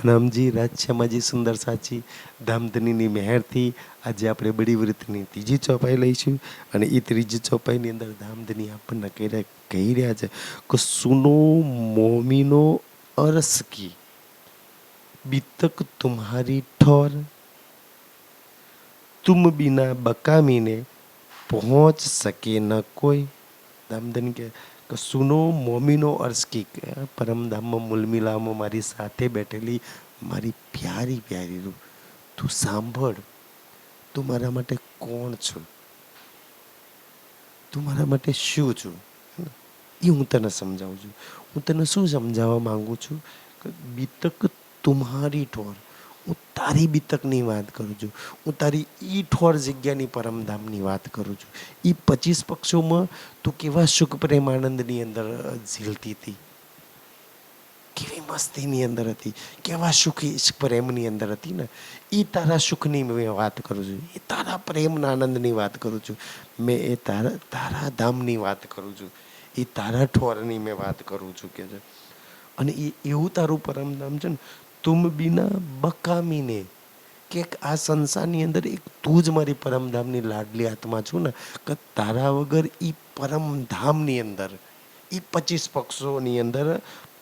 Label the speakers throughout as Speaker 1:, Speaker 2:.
Speaker 1: પ્રણામજી રાજશ્યામાજી સુંદર સાચી ધામધનીની મહેરથી આજે આપણે બડી વ્રતની ત્રીજી ચોપાઈ લઈશું અને એ ત્રીજી ચોપાઈની અંદર ધામધની આપણને કહી કહી રહ્યા છે કે સુનો મોમીનો અરસ કી? બીતક તુમ્હારી ઠોર, તુમ બિના બકામીને પહોંચ શકે ન કોઈ? ધામધની કે કે સુનો મોમીનો અર્સકીક પરમધામમાં મુલમિલામાં મારી સાથે બેઠેલી મારી પ્યારી પ્યારી રૂ. તું સાંભળ, તું મારા માટે કોણ છું? તું મારા માટે શું છું? એ હું તને સમજાવું છું. હું તને શું સમજાવવા માગું છું? કે બીતક તુમ્હારી ઠોર. હું તારી બીતકની વાત કરું છું. હું તારી ઈ ઠોર જગ્યાની પરમધામની વાત કરું છું. એ પચીસ પક્ષોમાં તું કેવા સુખ પ્રેમ આનંદની અંદર ઝીલતી હતી? કેવી મસ્તીની અંદર હતી? કેવા સુખી પ્રેમની અંદર હતી ને? એ તારા સુખની મેં વાત કરું છું. એ તારા પ્રેમના આનંદની વાત કરું છું. મેં એ તારા તારા ધામની વાત કરું છું. એ તારા ઠોરની મેં વાત કરું છું કે છે. અને એ એવું તારું પરમધામ છે ને તુમ બિના બકામીને. કે આ સંસારની અંદર એક તું જ મારી પરમધામની લાડલી આત્મા છું ને, કે તારા વગર એ પરમધામની અંદર એ પચીસ પક્ષોની અંદર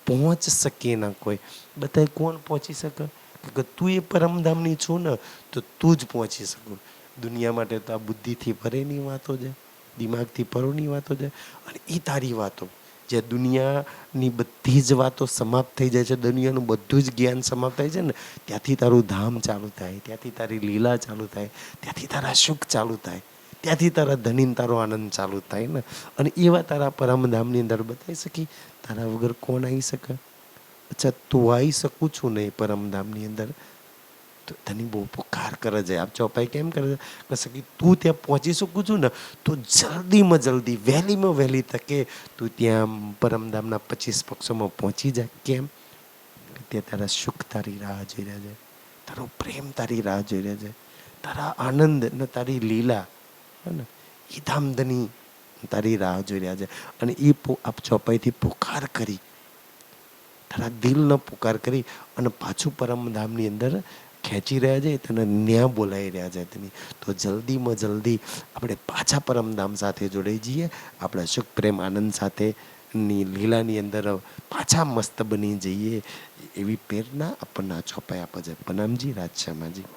Speaker 1: પહોંચ શકે ના કોઈ. બધાય કોણ પહોંચી શકે? કે તું એ પરમધામની છું ને, તો તું જ પહોંચી શકું. દુનિયા માટે તો આ બુદ્ધિથી ભરેની વાતો છે, દિમાગથી પરોની વાતો છે, અને એ તારી વાતો. જે દુનિયાની બધી જ વાતો સમાપ્ત થઈ જાય છે, દુનિયાનું બધું જ જ્ઞાન સમાપ્ત થાય છે ને, ત્યાંથી તારું ધામ ચાલુ થાય, ત્યાંથી તારી લીલા ચાલુ થાય, ત્યાંથી તારા સુખ ચાલુ થાય, ત્યાંથી તારા ધનીન તારો આનંદ ચાલુ થાય ને. અને એવા તારા પરમધામની અંદર બતાવી શકી, તારા વગર કોણ આવી શકે? અચ્છા, તું આવી શકું છું ને એ પરમધામની અંદર? તો તને બહુ પુકાર કરે છે. આપ ચોપાઈ કેમ કરે છે? કે તું ત્યાં પહોંચી શકું છું ને, તો જલ્દીમાં જલ્દી, વહેલીમાં વહેલી તકે તું ત્યાં પરમધામના પચીસ પક્ષોમાં પહોંચી જાય કેમ? ત્યાં તારા સુખ તારી રાહ જોઈ રહ્યા છે. તારો પ્રેમ તારી રાહ જોઈ રહ્યા છે. તારા આનંદ ને તારી લીલા, હે ને? એ ધામધની તારી રાહ જોઈ રહ્યા છે. અને એ આપ ચોપાઈથી પુકાર કરી. તારા દિલનો પુકાર કરી અને પાછું પરમધામની અંદર ખેંચી રહ્યા છે, તેને ન્યા બોલાવી રહ્યા છે તેની. તો જલ્દીમાં જલ્દી આપણે પાછા પરમધામ સાથે જોડાઈ જઈએ, આપણા સુખ, પ્રેમ, આનંદ સાથે ની લીલાની અંદર પાછા મસ્ત બની જઈએ, એવી પ્રેરણા આપણને આ આપે છે. પનામજી રાજશામાજી.